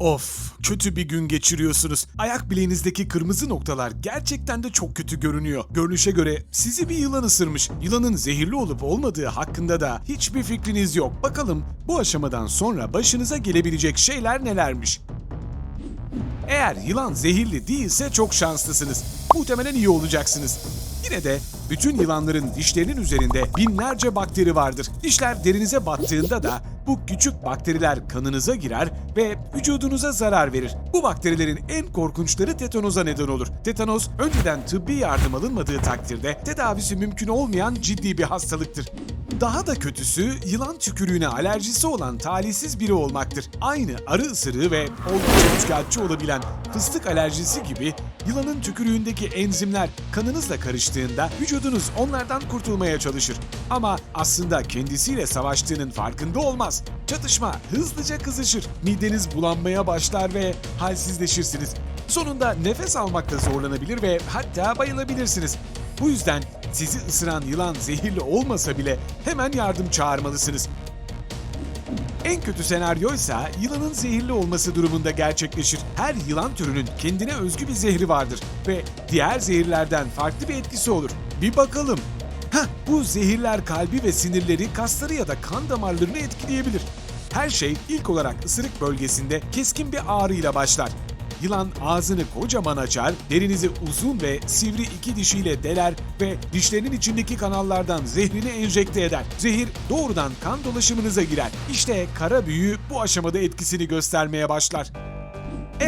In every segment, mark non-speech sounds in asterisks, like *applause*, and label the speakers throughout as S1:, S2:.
S1: Of, kötü bir gün geçiriyorsunuz. Ayak bileğinizdeki kırmızı noktalar gerçekten de çok kötü görünüyor. Görünüşe göre sizi bir yılan ısırmış. Yılanın zehirli olup olmadığı hakkında da hiçbir fikriniz yok. Bakalım bu aşamadan sonra başınıza gelebilecek şeyler nelermiş? Eğer yılan zehirli değilse çok şanslısınız. Muhtemelen iyi olacaksınız. Yine de bütün yılanların dişlerinin üzerinde binlerce bakteri vardır. Dişler derinize battığında da bu küçük bakteriler kanınıza girer ve vücudunuza zarar verir. Bu bakterilerin en korkunçları tetanoza neden olur. Tetanoz önceden tıbbi yardım alınmadığı takdirde tedavisi mümkün olmayan ciddi bir hastalıktır. Daha da kötüsü yılan tükürüğüne alerjisi olan talihsiz biri olmaktır. Aynı arı ısırığı ve oldukça üçkağıtçı olabilen fıstık alerjisi gibi yılanın tükürüğündeki enzimler kanınızla karıştığında vücudunuz onlardan kurtulmaya çalışır. Ama aslında kendisiyle savaştığının farkında olmaz. Çatışma hızlıca kızışır. Mideniz bulanmaya başlar ve halsizleşirsiniz. Sonunda nefes almakta zorlanabilir ve hatta bayılabilirsiniz. Bu yüzden sizi ısıran yılan zehirli olmasa bile hemen yardım çağırmalısınız. En kötü senaryoysa yılanın zehirli olması durumunda gerçekleşir. Her yılan türünün kendine özgü bir zehri vardır ve diğer zehirlerden farklı bir etkisi olur. Bir bakalım. Heh, bu zehirler kalbi ve sinirleri, kasları ya da kan damarlarını etkileyebilir. Her şey ilk olarak ısırık bölgesinde keskin bir ağrıyla başlar. Yılan ağzını kocaman açar, derinizi uzun ve sivri iki dişiyle deler ve dişlerinin içindeki kanallardan zehrini enjekte eder. Zehir doğrudan kan dolaşımınıza girer. İşte kara büyü bu aşamada etkisini göstermeye başlar.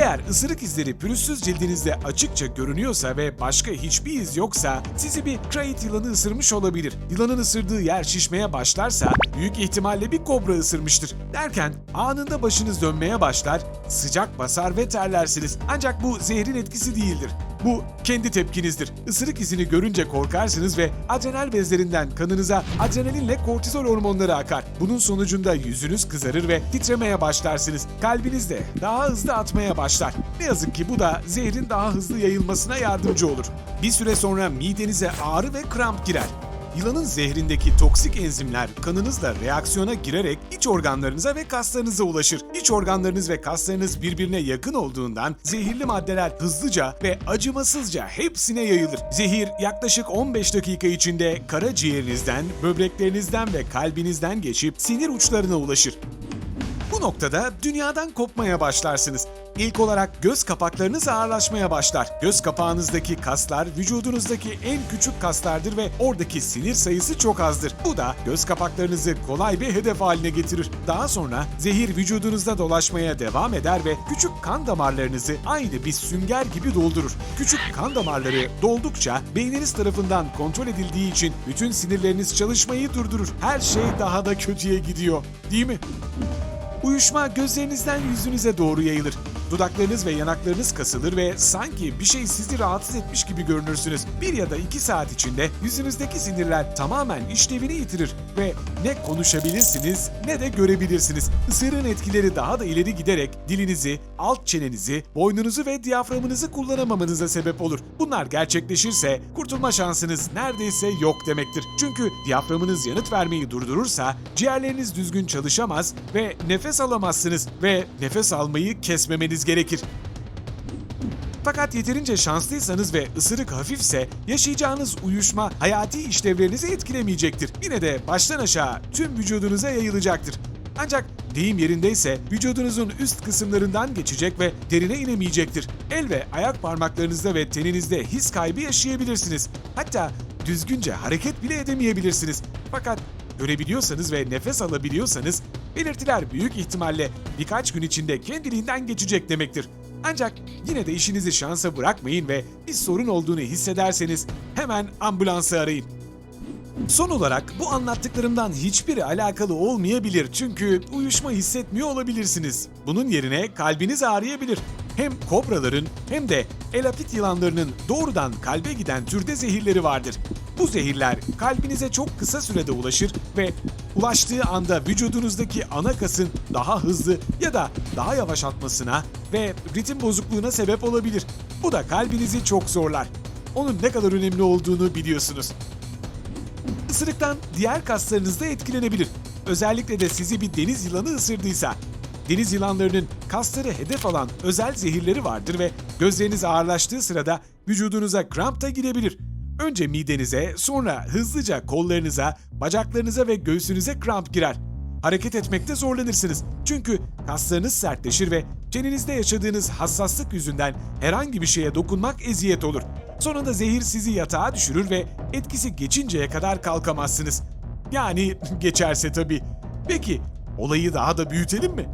S1: Eğer ısırık izleri pürüzsüz cildinizde açıkça görünüyorsa ve başka hiçbir iz yoksa sizi bir krayit yılanı ısırmış olabilir. Yılanın ısırdığı yer şişmeye başlarsa büyük ihtimalle bir kobra ısırmıştır. Derken anında başınız dönmeye başlar, sıcak basar ve terlersiniz. Ancak bu zehrin etkisi değildir. Bu kendi tepkinizdir. Isırık izini görünce korkarsınız ve adrenal bezlerinden kanınıza adrenalinle kortizol hormonları akar. Bunun sonucunda yüzünüz kızarır ve titremeye başlarsınız. Kalbiniz de daha hızlı atmaya başlar. Ne yazık ki bu da zehrin daha hızlı yayılmasına yardımcı olur. Bir süre sonra midenize ağrı ve kramp girer. Yılanın zehrindeki toksik enzimler kanınızla reaksiyona girerek iç organlarınıza ve kaslarınıza ulaşır. İç organlarınız ve kaslarınız birbirine yakın olduğundan zehirli maddeler hızlıca ve acımasızca hepsine yayılır. Zehir yaklaşık 15 dakika içinde karaciğerinizden, böbreklerinizden ve kalbinizden geçip sinir uçlarına ulaşır. Bu noktada dünyadan kopmaya başlarsınız. İlk olarak göz kapaklarınız ağırlaşmaya başlar. Göz kapağınızdaki kaslar vücudunuzdaki en küçük kaslardır ve oradaki sinir sayısı çok azdır. Bu da göz kapaklarınızı kolay bir hedef haline getirir. Daha sonra zehir vücudunuzda dolaşmaya devam eder ve küçük kan damarlarınızı aynı bir sünger gibi doldurur. Küçük kan damarları doldukça beyniniz tarafından kontrol edildiği için bütün sinirleriniz çalışmayı durdurur. Her şey daha da kötüye gidiyor. Değil mi? Uyuşma gözlerinizden yüzünüze doğru yayılır. Dudaklarınız ve yanaklarınız kasılır ve sanki bir şey sizi rahatsız etmiş gibi görünürsünüz. Bir ya da iki saat içinde yüzünüzdeki sinirler tamamen işlevini yitirir ve ne konuşabilirsiniz ne de görebilirsiniz. Isırığın etkileri daha da ileri giderek dilinizi, alt çenenizi, boynunuzu ve diyaframınızı kullanamamanıza sebep olur. Bunlar gerçekleşirse kurtulma şansınız neredeyse yok demektir. Çünkü diyaframınız yanıt vermeyi durdurursa ciğerleriniz düzgün çalışamaz ve nefes alamazsınız ve nefes almayı kesmemeniz gerekir. Fakat yeterince şanslıysanız ve ısırık hafifse yaşayacağınız uyuşma hayati işlevlerinizi etkilemeyecektir. Yine de baştan aşağı tüm vücudunuza yayılacaktır. Ancak deyim yerindeyse vücudunuzun üst kısımlarından geçecek ve derine inemeyecektir. El ve ayak parmaklarınızda ve teninizde his kaybı yaşayabilirsiniz. Hatta düzgünce hareket bile edemeyebilirsiniz. Fakat görebiliyorsanız ve nefes alabiliyorsanız belirtiler büyük ihtimalle birkaç gün içinde kendiliğinden geçecek demektir. Ancak yine de işinizi şansa bırakmayın ve bir sorun olduğunu hissederseniz hemen ambulansı arayın. Son olarak bu anlattıklarımdan hiçbiri alakalı olmayabilir çünkü uyuşma hissetmiyor olabilirsiniz. Bunun yerine kalbiniz ağrıyabilir. Hem kobraların hem de elapit yılanlarının doğrudan kalbe giden türde zehirleri vardır. Bu zehirler kalbinize çok kısa sürede ulaşır ve ulaştığı anda vücudunuzdaki ana kasın daha hızlı ya da daha yavaş atmasına ve ritim bozukluğuna sebep olabilir. Bu da kalbinizi çok zorlar. Onun ne kadar önemli olduğunu biliyorsunuz. Isırıktan diğer kaslarınız da etkilenebilir. Özellikle de sizi bir deniz yılanı ısırdıysa. Deniz yılanlarının kasları hedef alan özel zehirleri vardır ve gözleriniz ağırlaştığı sırada vücudunuza kramp da girebilir. Önce midenize, sonra hızlıca kollarınıza, bacaklarınıza ve göğsünüze kramp girer. Hareket etmekte zorlanırsınız. Çünkü kaslarınız sertleşir ve çenenizde yaşadığınız hassaslık yüzünden herhangi bir şeye dokunmak eziyet olur. Sonunda zehir sizi yatağa düşürür ve etkisi geçinceye kadar kalkamazsınız. Yani *laughs* geçerse tabii. Peki olayı daha da büyütelim mi?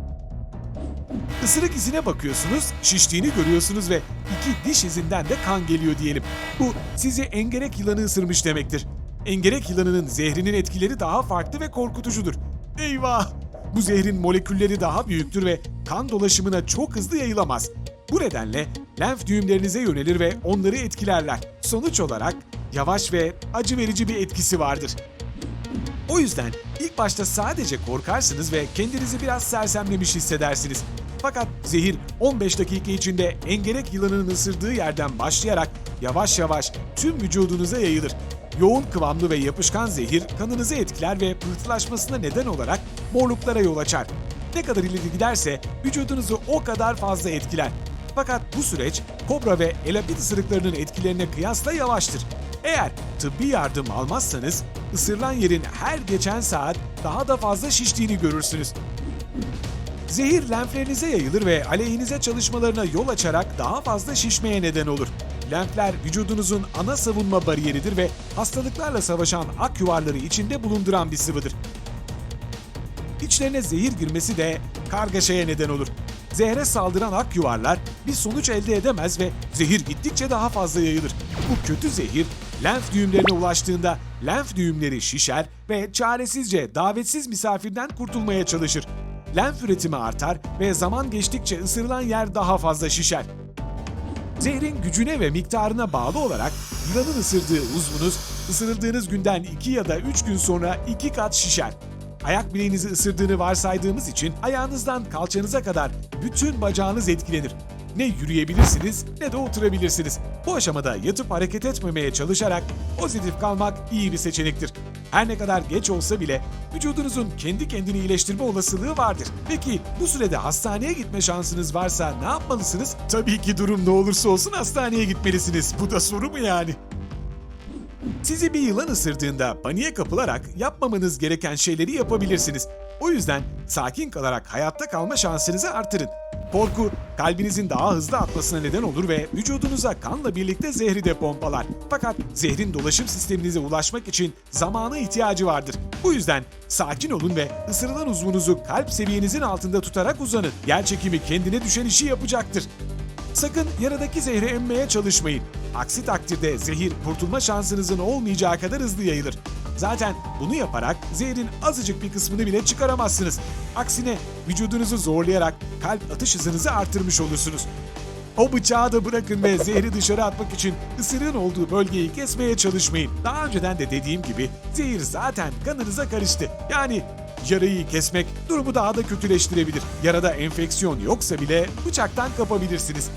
S1: Isırık izine bakıyorsunuz, şiştiğini görüyorsunuz ve iki diş izinden de kan geliyor diyelim. Bu sizi engerek yılanı ısırmış demektir. Engerek yılanının zehrinin etkileri daha farklı ve korkutucudur. Eyvah! Bu zehrin molekülleri daha büyüktür ve kan dolaşımına çok hızlı yayılamaz. Bu nedenle lenf düğümlerinize yönelir ve onları etkilerler. Sonuç olarak yavaş ve acı verici bir etkisi vardır. O yüzden ilk başta sadece korkarsınız ve kendinizi biraz sersemlemiş hissedersiniz. Fakat zehir 15 dakika içinde engerek yılanının ısırdığı yerden başlayarak yavaş yavaş tüm vücudunuza yayılır. Yoğun kıvamlı ve yapışkan zehir kanınızı etkiler ve pıhtılaşmasına neden olarak morluklara yol açar. Ne kadar ileri giderse vücudunuzu o kadar fazla etkiler. Fakat bu süreç kobra ve elapid ısırıklarının etkilerine kıyasla yavaştır. Eğer tıbbi yardım almazsanız ısırılan yerin her geçen saat daha da fazla şiştiğini görürsünüz. Zehir lenflerinize yayılır ve aleyhinize çalışmalarına yol açarak daha fazla şişmeye neden olur. Lenfler vücudunuzun ana savunma bariyeridir ve hastalıklarla savaşan ak yuvarları içinde bulunduran bir sıvıdır. İçlerine zehir girmesi de kargaşaya neden olur. Zehre saldıran ak yuvarlar bir sonuç elde edemez ve zehir gittikçe daha fazla yayılır. Bu kötü zehir lenf düğümlerine ulaştığında lenf düğümleri şişer ve çaresizce davetsiz misafirden kurtulmaya çalışır. Lenf üretimi artar ve zaman geçtikçe ısırılan yer daha fazla şişer. Zehrin gücüne ve miktarına bağlı olarak yılanın ısırdığı uzvunuz ısırıldığınız günden 2 ya da 3 gün sonra 2 kat şişer. Ayak bileğinizi ısırdığını varsaydığımız için ayağınızdan kalçanıza kadar bütün bacağınız etkilenir. Ne yürüyebilirsiniz ne de oturabilirsiniz. Bu aşamada yatıp hareket etmemeye çalışarak pozitif kalmak iyi bir seçenektir. Her ne kadar geç olsa bile vücudunuzun kendi kendini iyileştirme olasılığı vardır. Peki bu sürede hastaneye gitme şansınız varsa ne yapmalısınız? Tabii ki durum ne olursa olsun hastaneye gitmelisiniz. Bu da soru mu yani? Sizi bir yılan ısırdığında paniğe kapılarak yapmamanız gereken şeyleri yapabilirsiniz. O yüzden sakin kalarak hayatta kalma şansınızı artırın. Korku, kalbinizin daha hızlı atmasına neden olur ve vücudunuza kanla birlikte zehri de pompalar. Fakat zehrin dolaşım sisteminize ulaşmak için zamana ihtiyacı vardır. Bu yüzden sakin olun ve ısırılan uzvunuzu kalp seviyenizin altında tutarak uzanın. Yer çekimi kendine düşen işi yapacaktır. Sakın yaradaki zehri emmeye çalışmayın. Aksi takdirde zehir kurtulma şansınızın olmayacağı kadar hızlı yayılır. Zaten bunu yaparak zehrin azıcık bir kısmını bile çıkaramazsınız. Aksine vücudunuzu zorlayarak kalp atış hızınızı artırmış olursunuz. O bıçağı da bırakın ve zehri dışarı atmak için ısırığın olduğu bölgeyi kesmeye çalışmayın. Daha önceden de dediğim gibi zehir zaten kanınıza karıştı. Yani yarayı kesmek durumu daha da kötüleştirebilir. Yarada enfeksiyon yoksa bile bıçaktan kapabilirsiniz.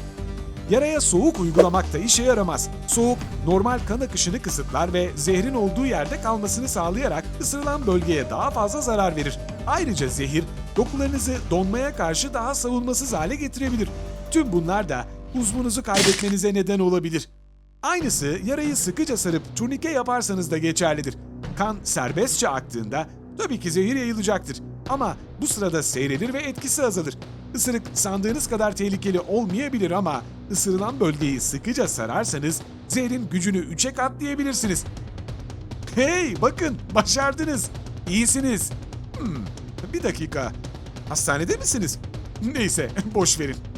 S1: Yaraya soğuk uygulamak da işe yaramaz. Soğuk, normal kan akışını kısıtlar ve zehrin olduğu yerde kalmasını sağlayarak ısırılan bölgeye daha fazla zarar verir. Ayrıca zehir, dokularınızı donmaya karşı daha savunmasız hale getirebilir. Tüm bunlar da uzvunuzu kaybetmenize neden olabilir. Aynısı yarayı sıkıca sarıp turnike yaparsanız da geçerlidir. Kan serbestçe aktığında tabii ki zehir yayılacaktır. Ama bu sırada seyredir ve etkisi azalır. Isırık sandığınız kadar tehlikeli olmayabilir ama ısırılan bölgeyi sıkıca sararsanız zehrin gücünü üçe katlayabilirsiniz. Hey bakın başardınız. İyisiniz. Hmm, bir dakika. Hastanede misiniz? Neyse boş verin.